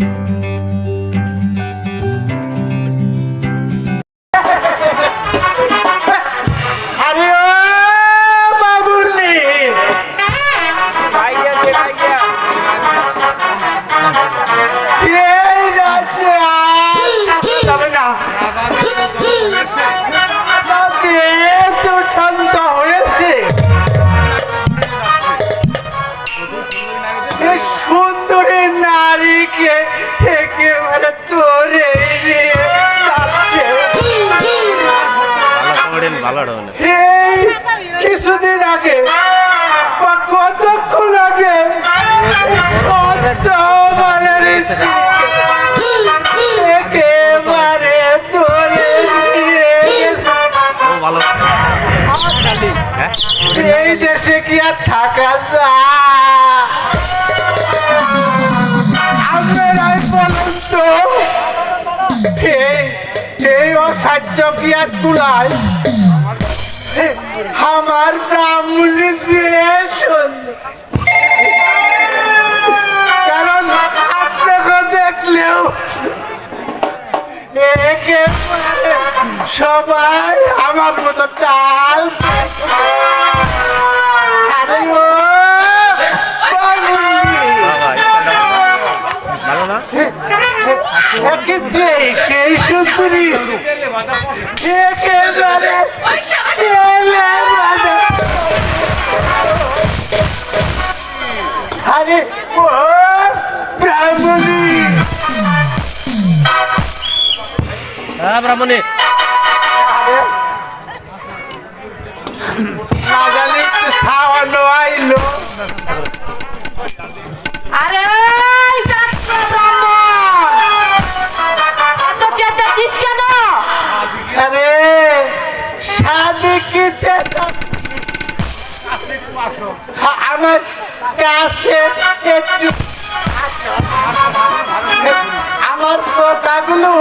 আরে এই কিছুদিন আগে বা কতক্ষণ আগে সত্যবানের একেবারে ভালো। হ্যাঁ এই দেশে কি আর থাকা যায়? বলুন তো এই অসাহ্য কি আর তুলায় আমার ব্রাহ্মণী যে সুন্দর কারণ আপনাকে দেখলেও সবাই আমার মতো টাল সেই সুন্দরী হ্যাঁ ব্রাহ্মণী না জানি একটু খাওয়ানো আইলো। আরে আরে শাদি কি আমার কাছে একটু আমার কথাগুলো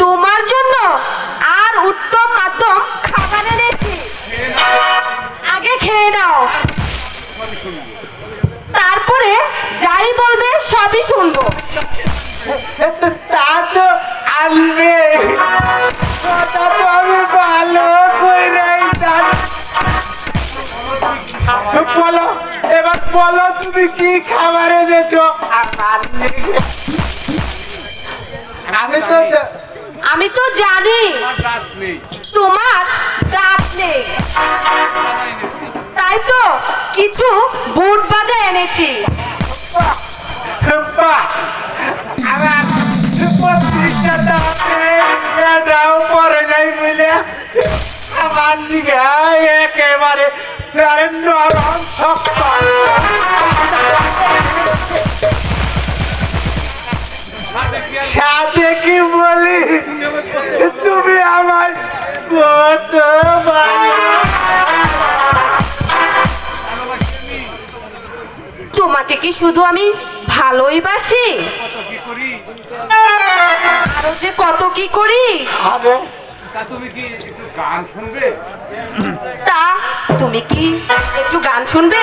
তোমার জন্য আর উত্তম মাধ্যম খাবার এনেছি আগে খেয়ে নাও। তারপরে যাই বলবে সবই শুনব। তা তো আনবে কথা তো আমি ভালো করে বলো এবার বলো তুমি কি খাবার এনেছো আমার লিগে। আমি তো আমি তো জানি। তোমার দাঁত নেই। তাই তো কিছু বুট বাজা এনেছি! আমার দিকে একেবারে। নরম শক্ত সাথে কি বলি তুমি আমার কত তোমাকে কি শুধু আমি ভালোই বাসি? যে কত কি করি? আরে তা তুমি কি একটু গান শুনবে?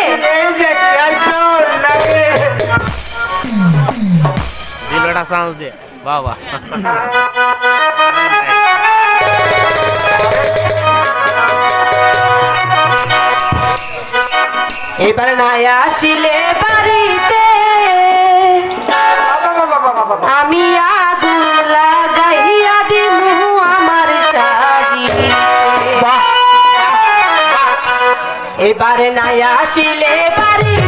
দিলটা চান্স দে বাবা। এবার না আসিলে বাড়িতে। আমি আগুন লাগাইয়া দিমু আমার শাড়ি। এবারে না আসিলে বাড়িতে।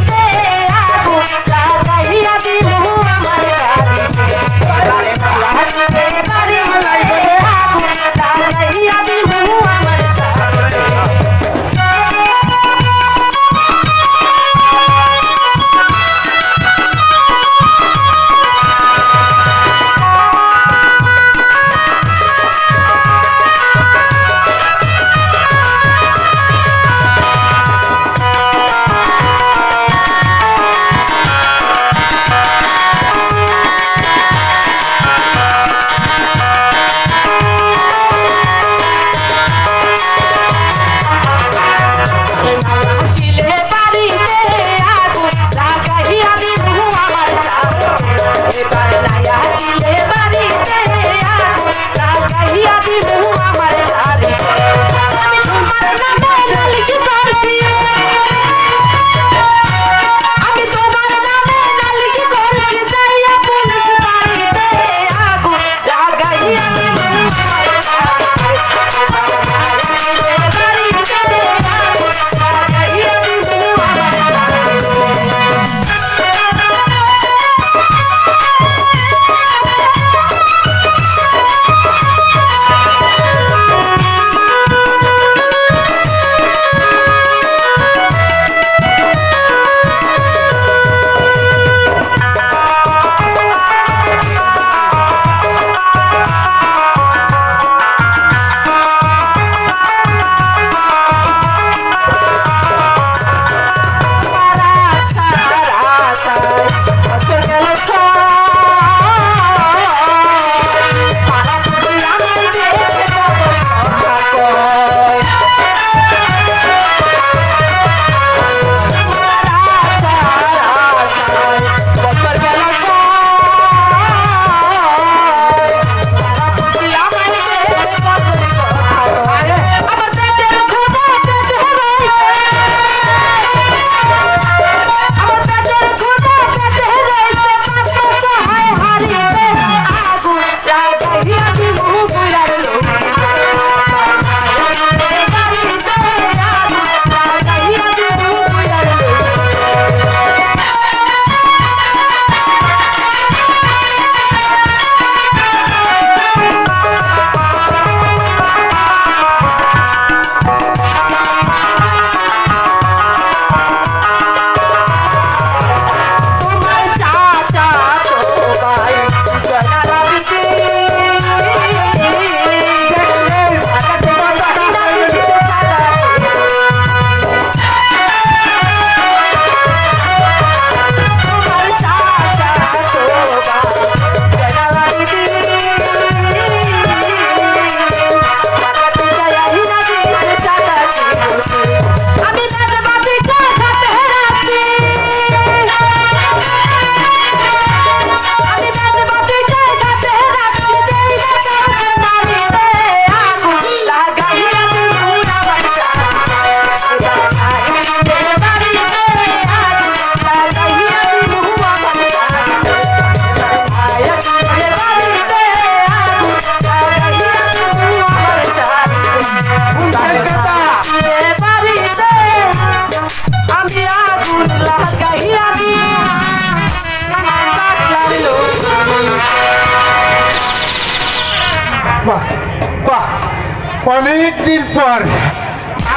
পর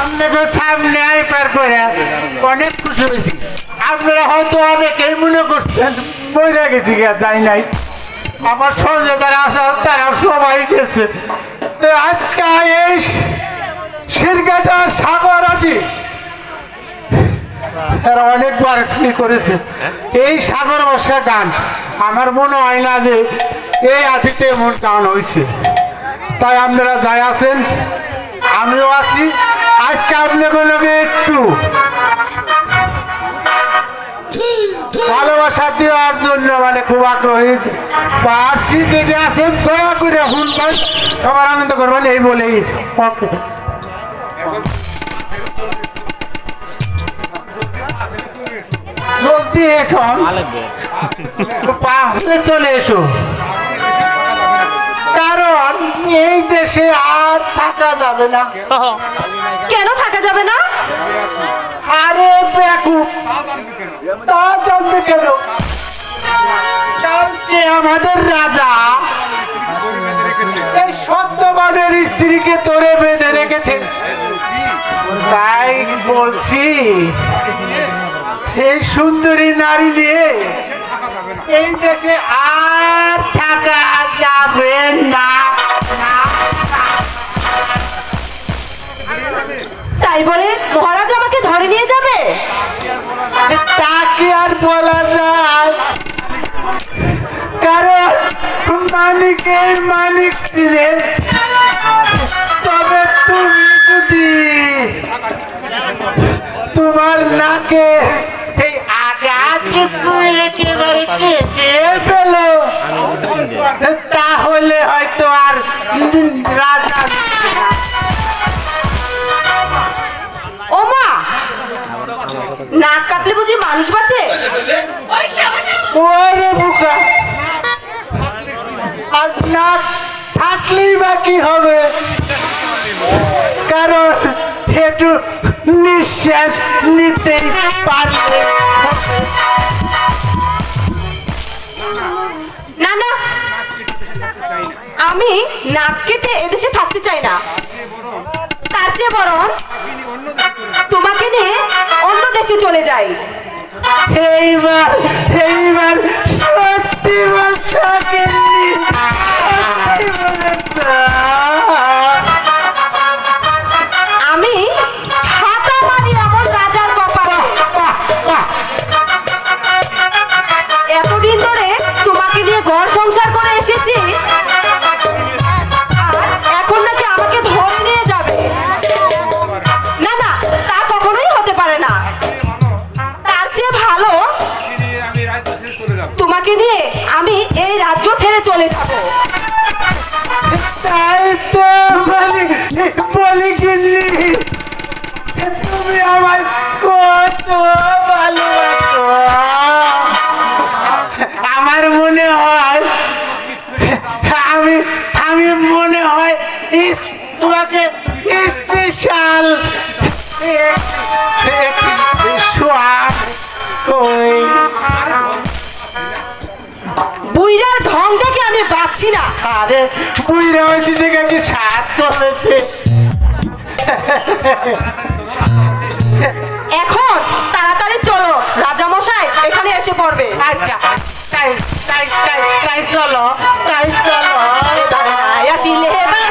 আপনাকে সামনে আইপার করে অনেক খুশি হয়েছি। আপনারা হয়তো অনেকেই মনে করছেন বইরা গেছি যাই নাই। আমার সঙ্গে যারা আছে তারা সবাই গেছে। তো আজকে এই শিরগাটার সাগর আছে। এরা অনেকবার কি করেছে। এই সাগর বর্ষা গান। আমার মনে হয় না যে এই আতিতে এমন গান হয়েছে। তাই আপনারা যাই আছেন আমিও আছি। আজকে আপনাগুলোকে একটু ভালোবাসা দেওয়ার জন্য মানে খুব আগ্রহী। বা আসছি যেটা আছেন দয়া করে শুনবেন সবার আনন্দ করবেন এই বলেই ওকে। এখন চলে এসো। এই দেশে আর থাকা যাবে না। কেন থাকা যাবে না? আরে বেকুব তা জানবে কেন? কালকে আমাদের রাজা এই সত্যবানের স্ত্রীকে তোরে বেঁধে রেখেছে। তাই বলছি এই সুন্দরী নারী নিয়ে এই দেশে আর থাকা যাবে না না, তাই বলে মহারাজ আমাকে ধরে নিয়ে যাবে না। তা কি আর বলা যায় কারণ মালিকের মালিক ছিলেন তবে তুমি যদি তোমার নাকে এই আগাটুকু তাহলে হয়তো আর রাজা মানুষ বাঁচে? ওরে বুকা। আর না থাকলেই বা কি হবে? কারণ একটু নিঃশ্বাস নিতেই পারবে না না। আমি নাক কেটে এদেশে থাকতে চাই না। তার চেয়ে বরং তোমাকে নিয়ে অন্য দেশে চলে যাই। এইবার এইবার সত্যি বলতে আমি চলে যাব আমি পাচ্ছি না। আরে বুইরা হয়েছি যে কাছে সাত করেছে। এখন তাড়াতাড়ি চলো রাজামশাই এখানে এসে পড়বে। আচ্ছা তাই তাই তাই তাই চলো তাই চলো। তাই আসিলে বা।